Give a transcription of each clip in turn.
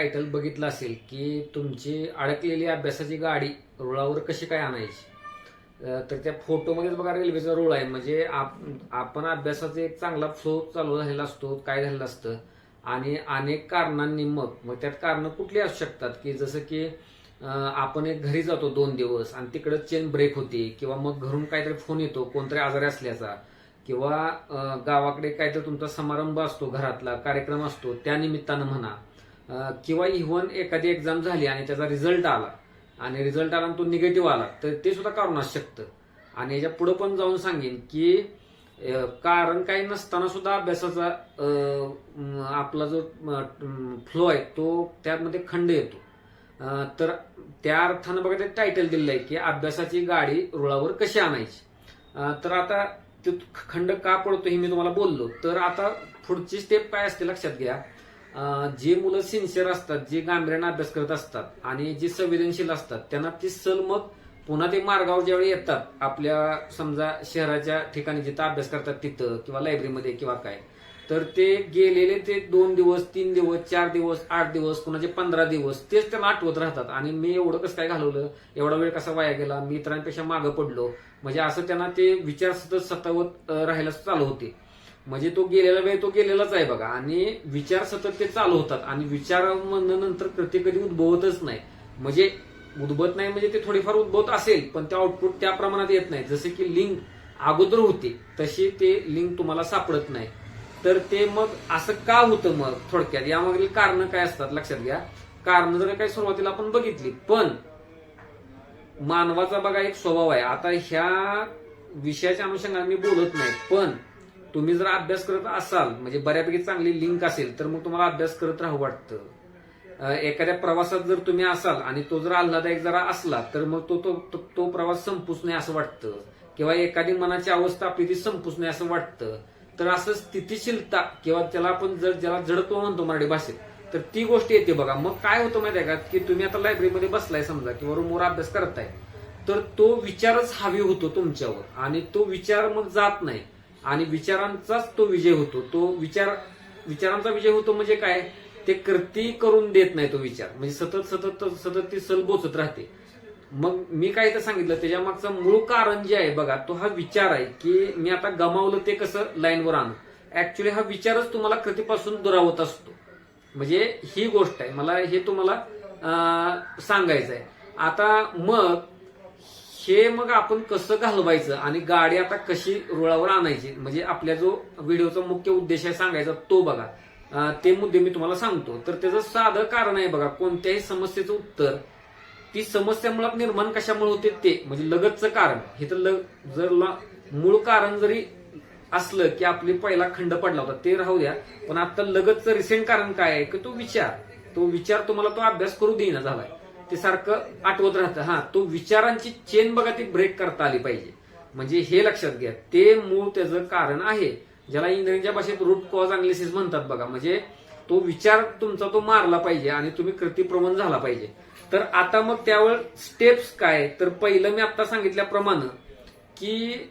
Title बघितलं असेल की तुमची अडकलेली अभ्यासाची गाडी रुळावर कशी काय आणायची? तर त्या फोटोमध्येच बघा रेल्वेचा रुळ आहे. म्हणजे आप- आपण अभ्यासाचा एक चांगला फ्लो चालू झालेला असतो काय झालेलं असतं. आणि अनेक कारणांनी मग मग त्यात कारणं कुठली असू शकतात की जसं की आपण एक घरी जातो दोन दिवस आणि तिकडे चेन ब्रेक होते किंवा मग घरून काहीतरी फोन येतो कोणतरी आजारी असल्याचा. किंवा गावाकडे काहीतरी तुमचा समारंभ असतो घरातला कार्यक्रम असतो त्या निमित्तानं म्हणा. किंवा इव्हन एखादी एक्झाम झाली आणि त्याचा रिझल्ट आला आणि रिझल्ट आला आणि तो निगेटिव्ह आला तर ते सुद्धा कारण असू शकतं आणि याच्या पुढं पण जाऊन सांगेन की कारण काही नसताना सुद्धा अभ्यासाचा आपला जो फ्लो आहे तो त्यामध्ये खंड येतो. तर त्या अर्थानं बघा ते टायटल दिलेलं आहे की अभ्यासाची गाडी रुळावर कशी आणायची. तर आता ते खंड का पडतो हे मी तुम्हाला बोललो. तर आता पुढची स्टेप काय असते लक्षात घ्या. जे मुलं सिन्सिअर असतात जे गांभीर्यानं अभ्यास करत असतात आणि जे संवेदनशील असतात त्यांना ती सल मग पुन्हा ते मार्गावर ज्यावेळी येतात आपल्या समजा शहराच्या ठिकाणी जिथं अभ्यास करतात तिथं किंवा लायब्ररीमध्ये किंवा काय तर ते गेलेले ते दोन दिवस तीन दिवस चार दिवस आठ दिवस कुणाचे पंधरा दिवस तेच त्यांना आठवत राहतात. आणि मी एवढं कसं काय घालवलं एवढा वेळ कसा वाया गेला मी इतरांपेक्षा मागं पडलो म्हणजे असं त्यांना ते विचार सतत सतावत राहायला चालू होते. म्हणजे तो गेलेला वेळ तो गेलेलाच आहे बघा. आणि विचार सतत ते चालू होतात. आणि विचार नंतर कृती कधी उद्भवतच नाही. म्हणजे उद्भवत नाही म्हणजे ते थोडेफार उद्भवत असेल पण ते आउटपुट त्या प्रमाणात येत नाही. जसे की लिंक अगोदर होती तशी ते लिंक तुम्हाला सापडत नाही. तर ते मग असं का होतं मग थोडक्यात? यामागील कारण काय असतात? लक्षात घ्या. कारण जर काही सुरुवातीला आपण बघितली पण मानवाचा बघा एक स्वभाव आहे. आता ह्या विषयाच्या अनुषंगाने मी बोलत नाही पण तुम्ही जर अभ्यास करत असाल म्हणजे बऱ्यापैकी चांगली लिंक असेल तर मग तुम्हाला अभ्यास करत राहू वाटतं. एखाद्या प्रवासात जर तुम्ही असाल आणि तो जर आल्हादायक जरा असला तर मग तो तो तो- तो प्रवास संपूच नाही असं वाटतं. किंवा एखादी मनाची अवस्था आपली ती संपूच नाही असं वाटतं. तर असं स्थितिशीलता किंवा त्याला आपण जर ज्याला जडत्व म्हणतो मराठी भाषेत तर ती गोष्ट येते बघा. मग काय होतं माहिती आहे का? की तुम्ही आता लायब्ररीमध्ये बसलाय समजा किंवा रूमवर अभ्यास करताय तर तो विचारच हवी होतो तुमच्यावर. आणि तो विचार मग जात नाही. आणि विचारांचाच तो विजय होतो. तो विचार विचारांचा विजय होतो म्हणजे काय? ते कृती करून देत नाही तो विचार. म्हणजे सतत सतत सतत ती सल बोचत राहते. मग मी काय तर सांगितलं त्याच्या मागचं मूळ कारण जे आहे बघा तो हा विचार आहे की मी आता गमावलं ते कसं? लाईनवर आणू. ऍक्च्युली हा विचारच तुम्हाला कृतीपासून दुरावत असतो. म्हणजे ही गोष्ट आहे. मला हे तुम्हाला सांगायचं आहे आता मग हे मग आपण कसं घालवायचं आणि गाडी आता कशी रुळावर आणायची? म्हणजे आपल्या जो व्हिडिओचा मुख्य उद्देश आहे सांगायचा तो बघा. ते मुद्दे मी तुम्हाला सांगतो. तर त्याचं साधं कारण आहे बघा कोणत्याही समस्येचं उत्तर ती समस्या मुळात निर्माण कशामुळे होते ते म्हणजे लगतचं कारण. हे तर लग- जर ला- मूळ कारण जरी असलं की आपली पहिला खंड पडला होता ते राहू द्या. पण आता लगतचं रिसेंट कारण काय आहे की तो विचार. तो विचार तुम्हाला तो अभ्यास करू देईना झालाय. ते सारखं आठवत राहतं. हा तो विचारांची चेन बघा ती ब्रेक करता आली पाहिजे. म्हणजे हे लक्षात घ्या ते मूळ त्याचं कारण आहे ज्याला इंग्रजीच्या भाषेत रूट कॉज अनालिसिस म्हणतात बघा. म्हणजे तो विचार तुमचा तो मारला पाहिजे आणि तुम्ही कृतीप्रवण झाला पाहिजे. तर आता मग त्यावर स्टेप्स काय? तर पहिलं मी आता सांगितल्याप्रमाणे की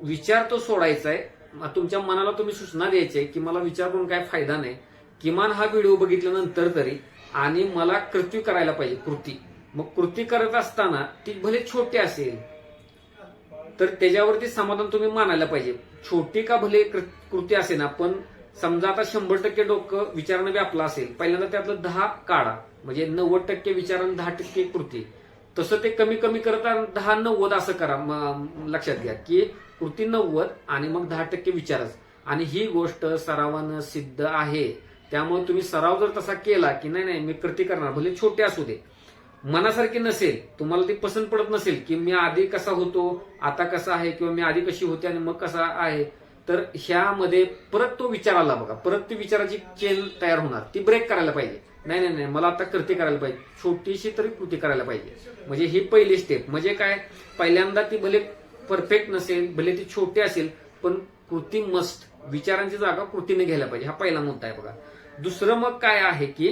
विचार तो सोडायचा आहे. तुमच्या मनाला तुम्ही सूचना द्यायची आहे की मला विचार करून काय फायदा नाही. किमान हा व्हिडिओ बघितल्यानंतर तरी आणि मला कृती करायला पाहिजे कृती. मग कृती करत असताना ती भले छोटी असेल तर त्याच्यावरती समाधान तुम्ही मानायला पाहिजे. छोटी का भले कृ- कृती असेल ना पण समजा आता शंभर टक्के डोकं विचारानं व्यापलं असेल. पहिल्यांदा त्यातलं दहा काढा. म्हणजे नव्वद टक्के विचार दहा टक्के कृती. तसं ते कमी कमी करता दहा नव्वद असं करा. लक्षात घ्या की कृती नव्वद आणि मग दहा टक्के विचारच. आणि ही गोष्ट सरावानं सिद्ध आहे. त्यामुळे तुम्ही सराव जर तसा केला की नाही नाही मी कृती करणार भले छोटे असू दे. मनासारखी नसेल तुम्हाला ती पसंत पडत नसेल की मी आधी कसा होतो आता कसा आहे किंवा मी आधी कशी होते आणि मग कसा आहे तर ह्यामध्ये परत तो विचार आला बघा. परत ती विचाराची चेन तयार होणार. ती ब्रेक करायला पाहिजे. नाही नाही नाही मला आता कृती करायला पाहिजे. छोटीशी तरी कृती करायला पाहिजे. म्हणजे ही पहिली स्टेप म्हणजे काय? पहिल्यांदा ती भले परफेक्ट नसेल भले ती छोटी असेल पण कृती मस्ट विचारांची जागा कृतीने घ्यायला पाहिजे. हा पहिला मुद्दा आहे बघा. दुसरं मग काय आहे की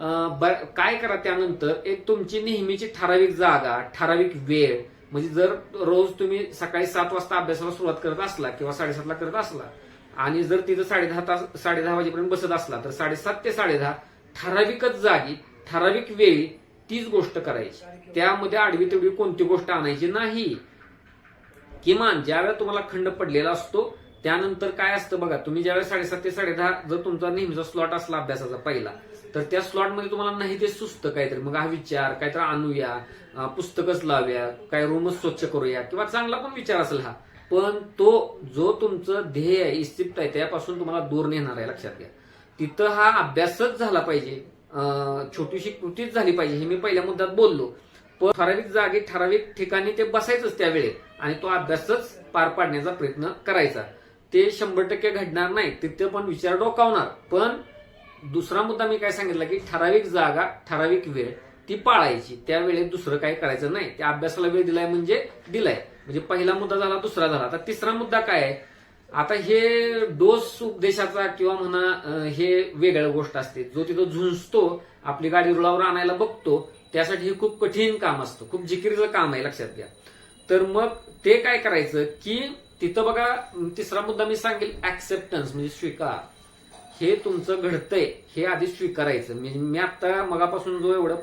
काय करा त्यानंतर एक तुमची नेहमीची ठराविक जागा ठराविक वेळ म्हणजे जर रोज तुम्ही सकाळी सात वाजता अभ्यासाला सुरुवात करत असला किंवा साडेसातला करत असला आणि जर तिथं साडेदहा तास साडेदहा वाजेपर्यंत बसत असला तर साडेसात ते साडेदहा ठराविकच जागी ठराविक वेळी तीच गोष्ट करायची. त्यामध्ये आडवी तेवढी कोणती गोष्ट आणायची नाही. किमान ज्यावेळेला तुम्हाला खंड पडलेला असतो त्यानंतर काय असतं बघा तुम्ही ज्यावेळेस साडेसात ते साडेदहा जर तुमचा नेहमीचा स्लॉट असला अभ्यासाचा पहिला तर त्या स्लॉटमध्ये तुम्हाला नाही ते सुस्त काहीतरी मग हा विचार काहीतरी आणूया पुस्तकच लावूया काय रूमच स्वच्छ करूया किंवा चांगला पण विचार असेल हा. पण तो जो तुमचं ध्येय आहे इस्तिप्त आहे त्यापासून तुम्हाला दूर नेणार आहे लक्षात घ्या. तिथं हा अभ्यासच झाला पाहिजे छोटीशी कृतीच झाली पाहिजे हे मी पहिल्या मुद्द्यात बोललो. पण ठराविक जागी ठराविक ठिकाणी ते बसायचंच त्यावेळेत आणि तो अभ्यासच पार पाडण्याचा प्रयत्न करायचा. ते शंभर टक्के घडणार नाही तिथे पण विचार डोकावणार. पण दुसरा मुद्दा मी काय सांगितला की ठराविक जागा ठराविक वेळ ती पाळायची. त्यावेळेत दुसरं काही करायचं नाही. त्या अभ्यासाला वेळ दिलाय म्हणजे दिलाय. म्हणजे पहिला मुद्दा झाला दुसरा झाला. आता तिसरा मुद्दा काय आहे? आता हे डोस उपदेशाचा किंवा म्हणा हे वेगळं गोष्ट असते. जो तिथं झुंजतो आपली गाडी रुळावर आणायला बघतो त्यासाठी हे खूप कठीण काम असतं. खूप जिकिरीचं काम आहे लक्षात घ्या. तर मग ते काय करायचं की तिथं बघा तिसरा मुद्दा मी सांगेल ऍक्सेप्टन्स म्हणजे स्वीकार. हे तुमचं घडतंय हे आधी स्वीकारायचं. म्हणजे मी आता मगापासून जो एवढं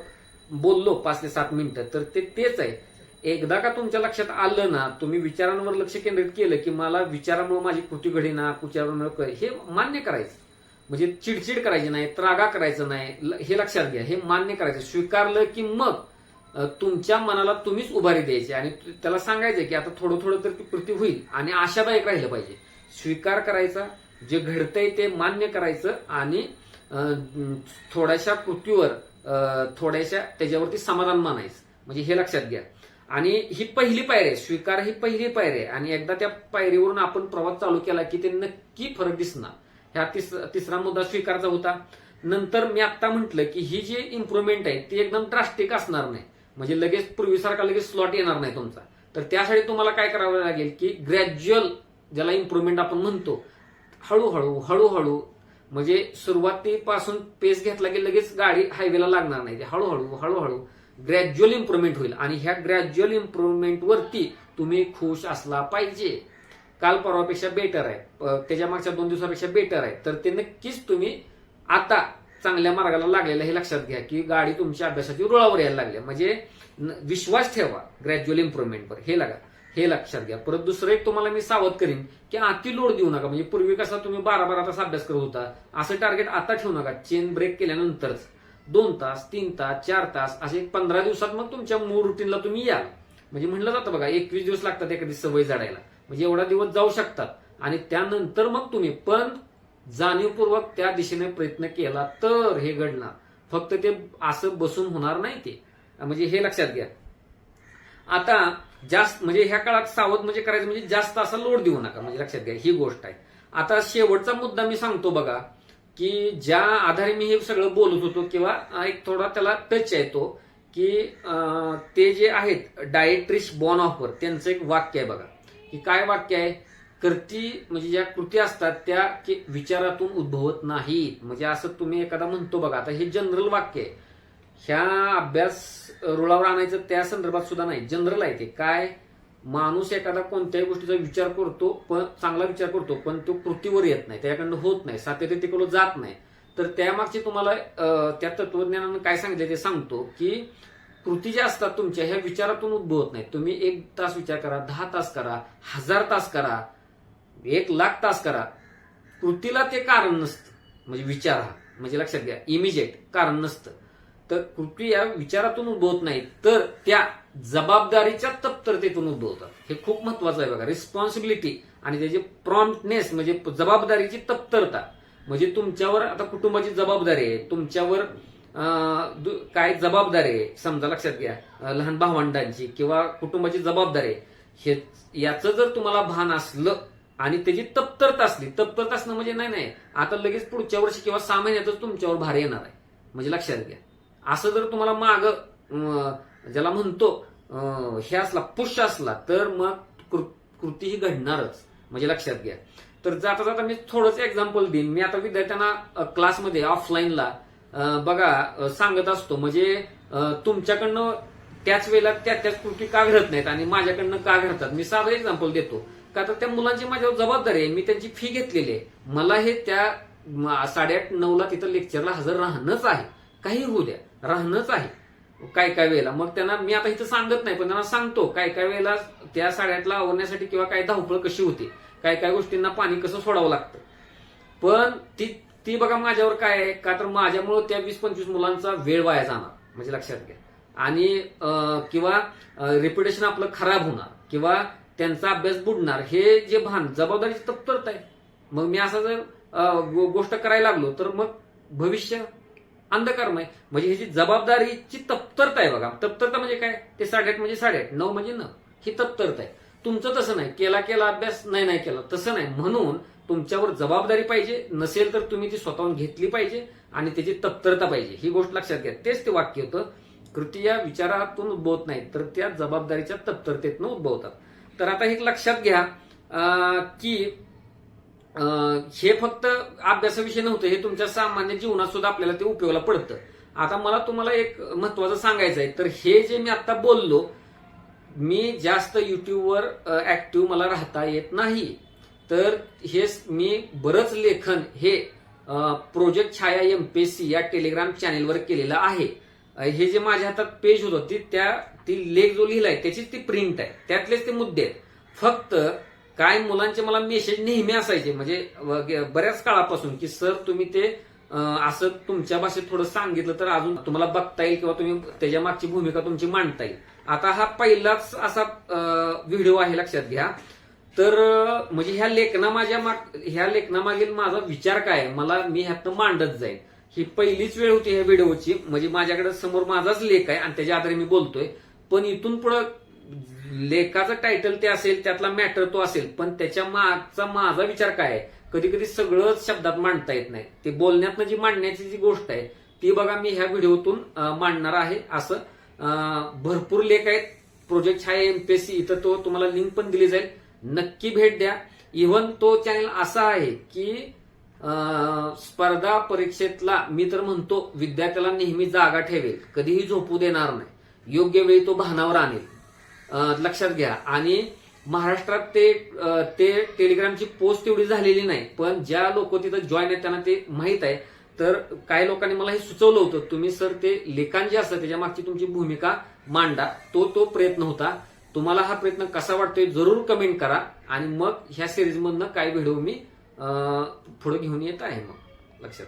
बोललो पाच ते सात मिनिटं तर ते तेच आहे. एकदा का तुमच्या लक्षात आलं ना तुम्ही विचारांवर लक्ष केंद्रित केलं की मला विचारामुळे माझी कृती घडेना विचारामुळे हे मान्य करायचं. म्हणजे चिडचिड करायची नाही त्रागा करायचं नाही ल- हे लक्षात घ्या हे मान्य करायचं. स्वीकारलं की मग तुमच्या मनाला तुम्हीच उभारी द्यायची आणि त्याला सांगायचं की आता थोडं थोडं तर ती कृती होईल आणि आशादायक राहिलं पाहिजे. स्वीकार करायचा जे घडतंय ते मान्य करायचं आणि थोड्याशा कृतीवर थोड्याशा त्याच्यावरती समाधान मानायचं. म्हणजे हे लक्षात घ्या. आणि ही पहिली पायरी आहे. स्वीकार ही पहिली पायरी आहे. आणि एकदा त्या पायरीवरून आपण प्रवास चालू केला की ते नक्की फरक दिसणार. ह्या तिस तिसरा मुद्दा स्वीकारचा होता. नंतर मी आता म्हटलं की ही जी इम्प्रुव्हमेंट आहे ती एकदम ड्रास्टिक असणार नाही. म्हणजे लगेच पूर्वीसारखा लगेच स्लॉट येणार नाही तुमचा. तर त्यासाठी तुम्हाला काय करावं लागेल की ग्रॅज्युअल ज्याला इम्प्रुव्हमेंट आपण म्हणतो हळूहळू हळूहळू म्हणजे सुरुवातीपासून पेस घेतला की लगेच गाडी हायवेला लागणार नाही. म्हणजे हळूहळू हळूहळू ग्रॅज्युअल इम्प्रुव्हमेंट होईल. आणि ह्या ग्रॅज्युअल इम्प्रुव्हमेंटवरती तुम्ही खुश असला पाहिजे. काल परवापेक्षा बेटर आहे. त्याच्या मागच्या दोन दिवसापेक्षा बेटर आहे. तर ते नक्कीच तुम्ही आता चांगल्या मार्गाला लागलेलं हे लक्षात घ्या की गाडी तुमच्या अभ्यासाची रुळावर यायला लागली. म्हणजे विश्वास ठेवा ग्रॅज्युअल इम्प्रुव्हमेंटवर हे लागा हे लक्षात घ्या. परत दुसरं एक तुम्हाला मी सावध करीन की अति लोड देऊ नका. म्हणजे पूर्वी कसा तुम्ही बारा बारा तास अभ्यास करत होता असं टार्गेट आता ठेवू नका. चेन ब्रेक केल्यानंतरच. दोन तास तीन तास चार तास असे पंधरा दिवसात मग तुमच्या मूळ रुटीनला तुम्ही या. म्हणजे म्हणलं जातं बघा एकवीस दिवस लागतात एखादी सवय जाडायला म्हणजे एवढा दिवस जाऊ शकतात. आणि त्यानंतर मग तुम्ही पण जाणीवपूर्वक त्या दिशेने प्रयत्न केला तर हे घडणार. फक्त ते असं बसून होणार नाही ते. म्हणजे हे लक्षात घ्या. आता जास्त म्हणजे ह्या काळात सावध म्हणजे करायचं म्हणजे जास्त असा लोड देऊ नका. म्हणजे लक्षात घ्या ही गोष्ट आहे. आता शेवटचा मुद्दा मी सांगतो बघा की ज्या आधारे मी हे सगळं बोलत होतो किंवा एक थोडा त्याला टच आहे तो की ते जे आहेत डायट्रिश बॉन ऑफर त्यांचं एक वाक्य आहे बघा. की काय वाक्य आहे? कृती म्हणजे ज्या कृती असतात त्या की विचारातून उद्भवत नाहीत. म्हणजे असं तुम्ही एखादा म्हणतो बघा. आता हे जनरल वाक्य आहे. ह्या अभ्यास रुळावर आणायचं त्या संदर्भात सुद्धा नाही. जनरल आहे ते. काय? माणूस एखादा कोणत्याही गोष्टीचा विचार करतो पण चांगला विचार करतो पण तो कृतीवर येत नाही. त्याच्याकडनं होत नाही. सातत्य तिकडं जात नाही. तर त्यामागचे तुम्हाला त्या तत्वज्ञानानं काय सांगितलं ते सांगतो की कृती ज्या असतात तुमच्या ह्या विचारातून उद्भवत नाही तुम्ही एक तास विचार करा दहा तास करा हजार तास करा एक लाख तास करा. कृतीला ते कारण नसतं. म्हणजे विचार हा. म्हणजे लक्षात घ्या. इमिजिएट कारण नसतं. तर कृती या विचारातून उद्भवत नाही. तर त्या जबाबदारीच्या तत्परतेतून उद्भवतात. हे खूप महत्वाचं आहे बघा. रिस्पॉन्सिबिलिटी आणि त्याची प्रॉम्प्टनेस म्हणजे जबाबदारीची तत्परता. म्हणजे तुमच्यावर आता कुटुंबाची जबाबदारी आहे. तुमच्यावर दु- काय जबाबदारी आहे. समजा लक्षात घ्या. लहान भावंडांची किंवा कुटुंबाची जबाबदारी आहे. हे याचं जर तुम्हाला भान असलं आणि त्याची तप्तरता असली तप्तरता असणं म्हणजे नाही नाही. आता लगेच पुढच्या वर्षी किंवा सहा महिन्यातच तुमच्यावर भार येणार आहे. म्हणजे लक्षात घ्या. असं जर तुम्हाला माग ज्याला म्हणतो हे असला पुष्य असला तर मग कृ- कृती ही घडणारच. म्हणजे लक्षात घ्या. तर जाता जाता मी थोडंच एक्झाम्पल देईन. मी आता विद्यार्थ्यांना क्लासमध्ये ऑफलाईनला बघा सांगत असतो. म्हणजे तुमच्याकडनं त्याच वेळेला त्या त्याच कृती का घडत नाहीत आणि माझ्याकडनं का घडतात? मी साधं एक्झाम्पल देतो. का तर त्या मुलांची माझ्यावर जबाबदारी आहे. मी त्यांची फी घेतलेली आहे. मला हे त्या साडेआठ नऊला तिथं लेक्चरला हजर राहणंच आहे. काही होऊ द्या. राहणंच आहे. काय काय वेळेला. मग त्यांना मी आता इथं सांगत नाही पण त्यांना सांगतो काय काय वेळेला त्या साडेआठला आवरण्यासाठी किंवा काय धावपळ कशी होती? काय काय गोष्टींना पाणी कसं सोडावं लागतं? पण ती ती बघा माझ्यावर काय आहे. का तर माझ्यामुळे त्या वीस पंचवीस मुलांचा वेळ वाया जाणार म्हणजे लक्षात घ्या. आणि किंवा रेप्युटेशन आपलं खराब होणार किंवा त्यांचा अभ्यास बुडणार हे जे भान जबाबदारीची तत्परता आहे. मग मी असं जर गोष्ट करायला लागलो तर मग भविष्य अंधकारमय म्हणजे ह्याची जबाबदारीची तत्परता आहे बघा. तत्परता म्हणजे काय? ते साडेआठ म्हणजे साडेआठ नऊ म्हणजे नऊ. ही तत्परता आहे. तुमचं तसं नाही. केला केला अभ्यास नाही नाही केला. तसं नाही. म्हणून तुमच्यावर जबाबदारी पाहिजे. नसेल तर तुम्ही ती स्वतःहून घेतली पाहिजे आणि त्याची तत्परता पाहिजे. ही गोष्ट लक्षात घ्या. तेच ते वाक्य होतं कृती या विचारातून उद्भवत नाही तर त्या जबाबदारीच्या तत्परतेतून उद्भवतात. तर आता हे लक्षात घ्या की हे फक्त अभ्यासाविषयी नव्हतं हे तुमच्या सामान्य जीवनात सुद्धा आपल्याला ते उपयोगाला पडतं. आता मला तुम्हाला एक महत्वाचं सांगायचं आहे. तर हे जे मी आता बोललो मी जास्त युट्यूबवर ऍक्टिव्ह मला राहता येत नाही. तर हे मी बरंच लेखन हे प्रोजेक्ट छाया एमपीएससी या टेलिग्राम चॅनेलवर केलेलं आहे. हे जे माझ्या हातात पेज होतं ती त्या ती लेख जो लिहिलाय त्याचीच ती प्रिंट आहे. त्यातलेच ते मुद्दे आहेत. फक्त काय मुलांचे मला मेसेज नेहमी असायचे. म्हणजे बऱ्याच काळापासून की सर तुम्ही ते असं तुमच्या भाषेत थोडं सांगितलं तर अजून तुम्हाला बघता येईल किंवा तुम्ही त्याच्या मागची भूमिका तुमची मांडता येईल. आता हा पहिलाच असा व्हिडिओ आहे लक्षात घ्या. तर म्हणजे ह्या लेखना माझ्या माग ह्या लेखनामागील माझा विचार काय आहे? मला मी ह्यातनं मांडत जाईल ही पहिलीच वेळ होती ह्या व्हिडिओची. म्हणजे माझ्याकडे समोर माझाच लेख आहे आणि त्याच्या आधारे मी बोलतोय. पण इथून पुढं लेखाचं टायटल ते असेल त्यातला मॅटर तो असेल. पण त्याच्या मागचा माझा विचार काय आहे? कधी कधी सगळंच शब्दात मांडता येत नाही. ते बोलण्यातनं जी मांडण्याची जी गोष्ट आहे ती बघा मी ह्या व्हिडिओतून मांडणार आहे. असं भरपूर लेख आहेत. प्रोजेक्ट छाया एमपीएससी इथं तो तुम्हाला लिंक पण दिली जाईल. नक्की भेट द्या. इव्हन तो चॅनल असा आहे की स्पर्धा परीक्षेतला मी तर म्हणतो विद्यार्थ्याला नेहमी जागा ठेवेल. कधीही झोपू देणार नाही. योग्य वेळी तो भानावर आणेल. लक्षात घ्या. आणि महाराष्ट्रात ते ते टेलिग्रामची पोस्ट तेवढी झालेली नाही पण ज्या लोक तिथं जॉईन आहेत त्यांना ते माहीत आहे. तर काही लोकांनी मला हे सुचवलं होतं. तुम्ही सर ते लेखन जे असतं त्याच्या मागची तुमची भूमिका मांडा. तो तो प्रयत्न होता. तुम्हाला हा प्रयत्न कसा वाटतोय जरूर कमेंट करा. आणि मग ह्या सिरीजमधनं काही काय व्हिडिओ मी पुढं घेऊन येत आहे मग लक्षात